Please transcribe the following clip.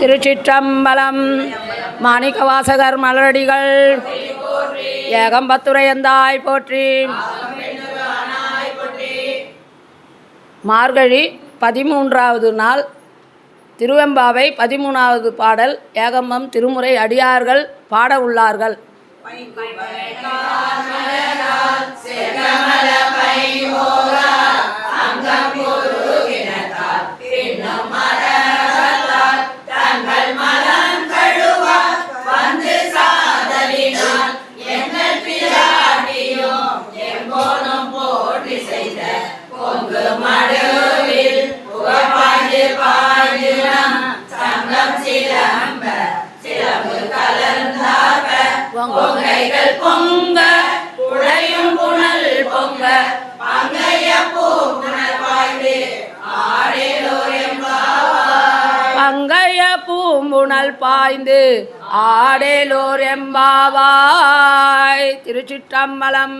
திருச்சிற்றம்பலம். மாணிக்கவாசகர் மலரடிகள். ஏகம்பத்துரையந்தாய் போற்றி. மார்கழி பதிமூன்றாவது நாள். திருவெம்பாவை பதிமூணாவது பாடல். ஏகம்பம் திருமுறை அடியார்கள் பாட உள்ளார்கள். பொங்கைகள் பொங்க புழையும் புனல் பொங்க பங்கைய பூம்புணல் பாய்ந்து ஆடேலோர் எம்பாவாய். திருச்சிற்றம்பலம்